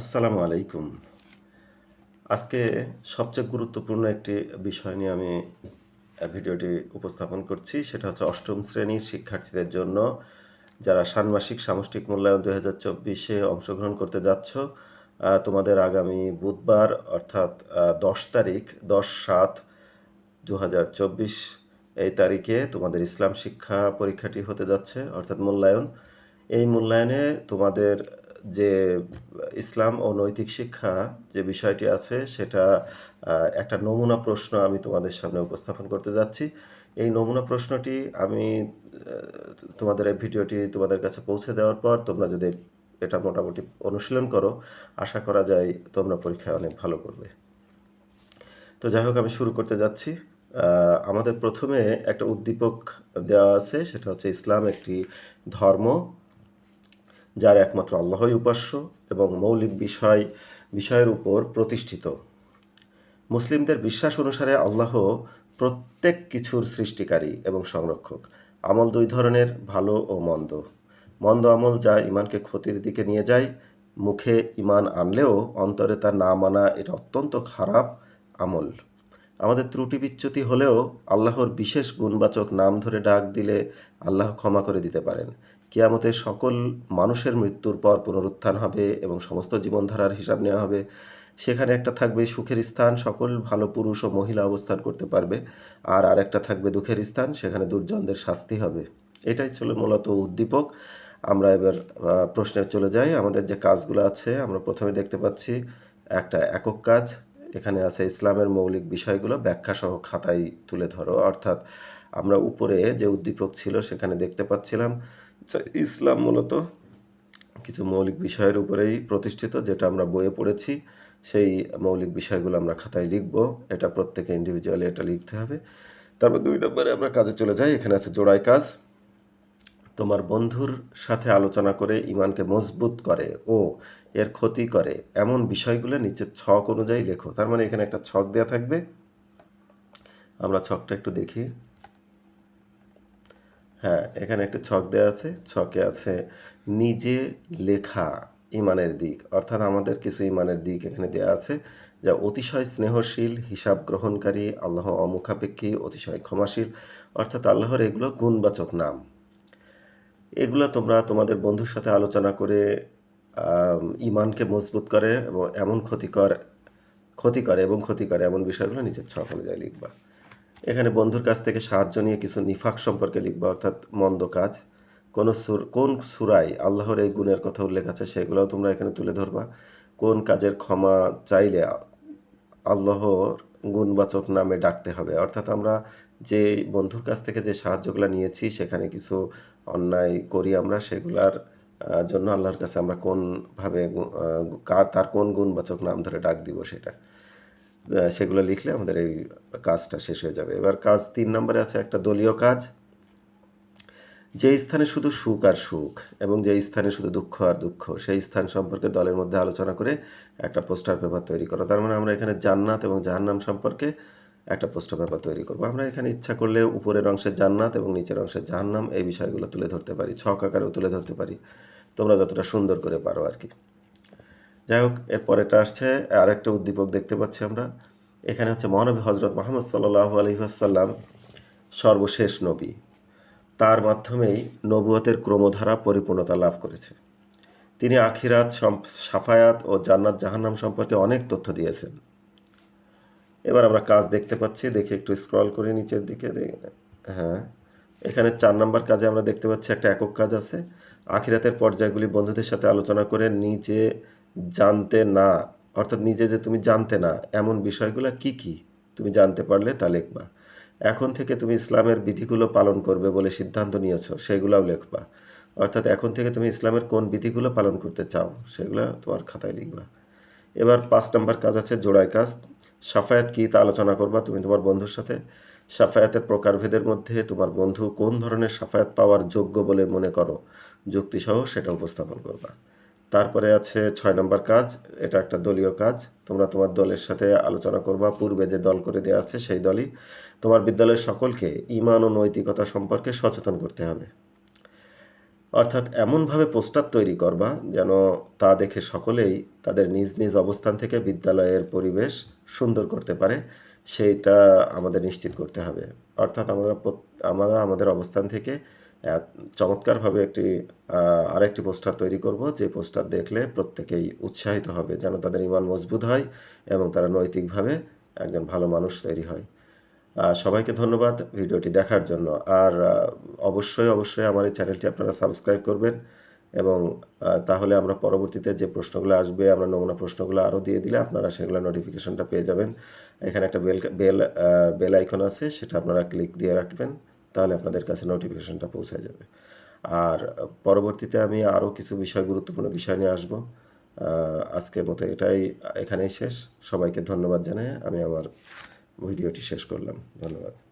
আসসালামু আলাইকুম। আজকে সবচেয়ে গুরুত্বপূর্ণ একটি বিষয় নিয়ে আমি ভিডিওটি উপস্থাপন করছি, সেটা হচ্ছে অষ্টম শ্রেণির শিক্ষার্থীদের জন্য যারা ষান্মাসিক সামষ্টিক মূল্যায়ন দুই হাজার চব্বিশে অংশগ্রহণ করতে যাচ্ছ তোমাদের আগামী বুধবার, অর্থাৎ দশ তারিখ, দশ সাত দু হাজার চব্বিশ এই তারিখে তোমাদের ইসলাম শিক্ষা পরীক্ষাটি হতে যাচ্ছে, অর্থাৎ মূল্যায়ন। এই মূল্যায়নে তোমাদের যে ইসলাম ও নৈতিক শিক্ষা যে বিষয়টি আছে, সেটা একটা নমুনা প্রশ্ন আমি তোমাদের সামনে উপস্থাপন করতে যাচ্ছি। এই নমুনা প্রশ্নটি আমি তোমাদের এই ভিডিওটি তোমাদের কাছে পৌঁছে দেওয়ার পর তোমরা যদি এটা মোটামুটি অনুশীলন করো, আশা করা যায় তোমরা পরীক্ষায় অনেক ভালো করবে। তো যাই হোক, আমি শুরু করতে যাচ্ছি। আমাদের প্রথমে একটা উদ্দীপক দেওয়া আছে, সেটা হচ্ছে ইসলাম একটি ধর্ম। যার একমাত্র আল্লাহই উপাস্য এবং মৌলিক বিষয়, বিষয়ের উপর প্রতিষ্ঠিত। মুসলিমদের বিশ্বাস অনুসারে আল্লাহ প্রত্যেক কিছুর সৃষ্টিকারী এবং সংরক্ষক। আমল দুই ধরনের, ভালো ও মন্দ। মন্দ আমল যা ইমানকে ক্ষতির দিকে নিয়ে যায়, মুখে ইমান আনলেও অন্তরে তার না মানা এটা অত্যন্ত খারাপ আমল। আমাদের ত্রুটি বিচ্যুতি হলেও আল্লাহর বিশেষ গুণবাচক নাম ধরে ডাক দিলে আল্লাহ ক্ষমা করে দিতে পারেন। কিয়ামতে সকল মানুষের মৃত্যুর পর পুনরুত্থান হবে এবং সমস্ত জীবনধারার হিসাব নেওয়া হবে। সেখানে একটা থাকবে সুখের স্থান, সকল ভালো পুরুষ ও মহিলা অবস্থান করতে পারবে। আর আরেকটা থাকবে দুঃখের স্থান, সেখানে দুর্জনদের শাস্তি হবে। এটাই ছিল মূলত উদ্দীপক। আমরা এবার প্রশ্নে চলে যাই। আমাদের যে কাজগুলো আছে, আমরা প্রথমে দেখতে পাচ্ছি একটা একক কাজ। এখানে আছে ইসলামের মৌলিক বিষয়গুলো ব্যাখ্যা সহ খাতায় তুলে ধরো। অর্থাৎ আমরা উপরে যে উদ্দীপক ছিল, সেখানে দেখতে পাচ্ছিলাম ইসলাম মূলত কিছু মৌলিক বিষয়ের উপরেই প্রতিষ্ঠিত, যেটা আমরা বইয়ে পড়েছি। সেই মৌলিক বিষয়গুলো আমরা খাতায় লিখব, এটা প্রত্যেকে ইন্ডিভিজুয়ালি এটা লিখতে হবে। তারপর দুই নম্বরে আমরা কাজে চলে যাই, এখানে আছে জোড়াই কাজ। তোমার বন্ধুর সাথে আলোচনা করে ইমানকে মজবুত করে, ও, এর ক্ষতি করে, এমন বিষয়গুলো নিচের ছক অনুযায়ী লেখো। তার মানে এখানে একটা ছক দেওয়া থাকবে। আমরা ছকটা একটু দেখি। হ্যাঁ এখানে একটা ছক দেওয়া আছে। ছকে আছে, নিজে লেখা ইমানের দিক। অর্থাৎ আমাদের কিছু ইমানের দিক এখানে দেওয়া আছে, যা অতিশয় স্নেহশীল, হিসাব গ্রহণকারী, আল্লাহ অমুখাপেক্ষী, অতিশয় ক্ষমাশীল, অর্থাৎ আল্লাহর এগুলো গুণবাচক নাম। এগুলো তোমরা তোমাদের বন্ধুর সাথে আলোচনা করে ইমানকে মজবুত করে এবং এমন ক্ষতিকর ক্ষতি করে এবং ক্ষতি করে এমন বিষয়গুলো নিজের ছক অনুযায়ী লিখবা। এখানে বন্ধুর কাছ থেকে সাহায্য নিয়ে কিছু নিফাক সম্পর্কে লিখবা, অর্থাৎ মন্দ কাজ। কোন সুর, কোন সুরাই আল্লাহর এই গুণের কথা উল্লেখ আছে সেগুলোও তোমরা এখানে তুলে ধরবা। কোন কাজের ক্ষমা চাইলে আল্লাহর গুণবাচক নামে ডাকতে হবে। অর্থাৎ আমরা যে বন্ধুর কাছ থেকে যে সাহায্যগুলো নিয়েছি, সেখানে কিছু অন্যায় করি আমরা, সেগুলার জন্য আল্লাহর কাছে আমরা কোনভাবে কার, তার কোন গুণবাচক নাম ধরে ডাক দিব সেটা। সেগুলো লিখলে আমাদের এই কাজটা শেষ হয়ে যাবে। এবার কাজ তিন নম্বরে আছে একটা দলীয় কাজ। যে স্থানে শুধু সুখ আর সুখ এবং যে স্থানে শুধু দুঃখ আর দুঃখ, সেই স্থান সম্পর্কে দলের মধ্যে আলোচনা করে একটা পোস্টার পেপার তৈরি করা। তার মানে আমরা এখানে জান্নাত এবং জাহান্নাম সম্পর্কে একটা পোস্টার পেপার তৈরি করব। আমরা এখানে ইচ্ছা করলে উপরের অংশে জান্নাত এবং নিচের অংশে জাহান্নাম এই বিষয়গুলো তুলে ধরতে পারি, ছক আকারেও তুলে ধরতে পারি। তোমরা যতটা সুন্দর করে পারো আর কি। যাই হোক এর পরেটা আসছে, আরেকটা উদ্দীপক দেখতে পাচ্ছি আমরা। এখানে হচ্ছে মহানবী হজরত মোহাম্মদ সাল্লাহ আলহিহাসাল্লাম সর্বশেষ নবী। তার মাধ্যমেই নবুয়তের ক্রমধারা পরিপূর্ণতা লাভ করেছে। তিনি আখিরাত সাফায়াত ও জান্নাত জাহান্নাম সম্পর্কে অনেক তথ্য দিয়েছেন। এবার আমরা কাজ দেখতে পাচ্ছি, দেখি একটু স্ক্রল করি নিচের দিকে হ্যাঁ। এখানে চার নাম্বার কাজে আমরা দেখতে পাচ্ছি একটা একক কাজ আছে। আখিরাতের পর্যায়গুলি বন্ধুদের সাথে আলোচনা করে নিজে জানতে না, অর্থাৎ নিজে যে তুমি জানতে না, এমন বিষয়গুলো কি কি? তুমি জানতে পারলে তা লিখবা। এখন থেকে তুমি ইসলামের বিধিগুলো পালন করবে বলে সিদ্ধান্ত নিয়েছো, সেগুলোও লিখবা। অর্থাৎ এখন থেকে তুমি ইসলামের কোন বিধিগুলো পালন করতে চাও, সেগুলো তোমার খাতায় লিখবা। এবার পাঁচ নম্বর কাজ আছে জোড়ায় কাজ। সাফায়াত কী তা আলোচনা করবা তুমি তোমার বন্ধুর সাথে। সাফায়াতের প্রকারভেদের মধ্যে তোমার বন্ধু কোন ধরনের সাফায়াত পাওয়ার যোগ্য বলে মনে করো? যুক্তিসহ সেটা উপস্থাপন করবা। তারপরে আছে ছয় নম্বর কাজ, এটা একটা দলীয় কাজ। তোমরা তোমার দলের সাথে আলোচনা করবা, পূর্বে যে দল করে দেওয়া আছে সেই দলই। তোমার বিদ্যালয়ের সকলকে ইমান ও নৈতিকতা সম্পর্কে সচেতন করতে হবে। অর্থাৎ এমনভাবে পোস্টার তৈরি করবা যেন তা দেখে সকলেই তাদের নিজ নিজ অবস্থান থেকে বিদ্যালয়ের পরিবেশ সুন্দর করতে পারে, সেইটা আমাদের নিশ্চিত করতে হবে। অর্থাৎ আমরা আমরা আমাদের অবস্থান থেকে চমৎকারভাবে একটি আরেকটি পোস্টার তৈরি করব। যে পোস্টার দেখলে প্রত্যেকেই উৎসাহিত হবে যেন তাদের ইমান মজবুত হয় এবং তারা নৈতিকভাবে একজন ভালো মানুষ তৈরি হয়। সবাইকে ধন্যবাদ ভিডিওটি দেখার জন্য। আর অবশ্যই অবশ্যই আমার এই চ্যানেলটি আপনারা সাবস্ক্রাইব করবেন এবং তাহলে আমরা পরবর্তীতে যে প্রশ্নগুলো আসবে, আমরা নমুনা প্রশ্নগুলো আরও দিয়ে দিলে আপনারা সেগুলো নোটিফিকেশনটা পেয়ে যাবেন। এখানে একটা বেল বেল বেল আইকন আছে, সেটা আপনারা ক্লিক দিয়ে রাখবেন। তাহলে আপনাদের কাছে নোটিফিকেশনটা পৌঁছে যাবে। আর পরবর্তীতে আমি আরও কিছু বিষয়, গুরুত্বপূর্ণ বিষয় নিয়ে আসব। আজকের মতো এটাই, এখানেই শেষ। সবাইকে ধন্যবাদ জানাই আমি আমার ভিডিওটি শেষ করলাম। ধন্যবাদ।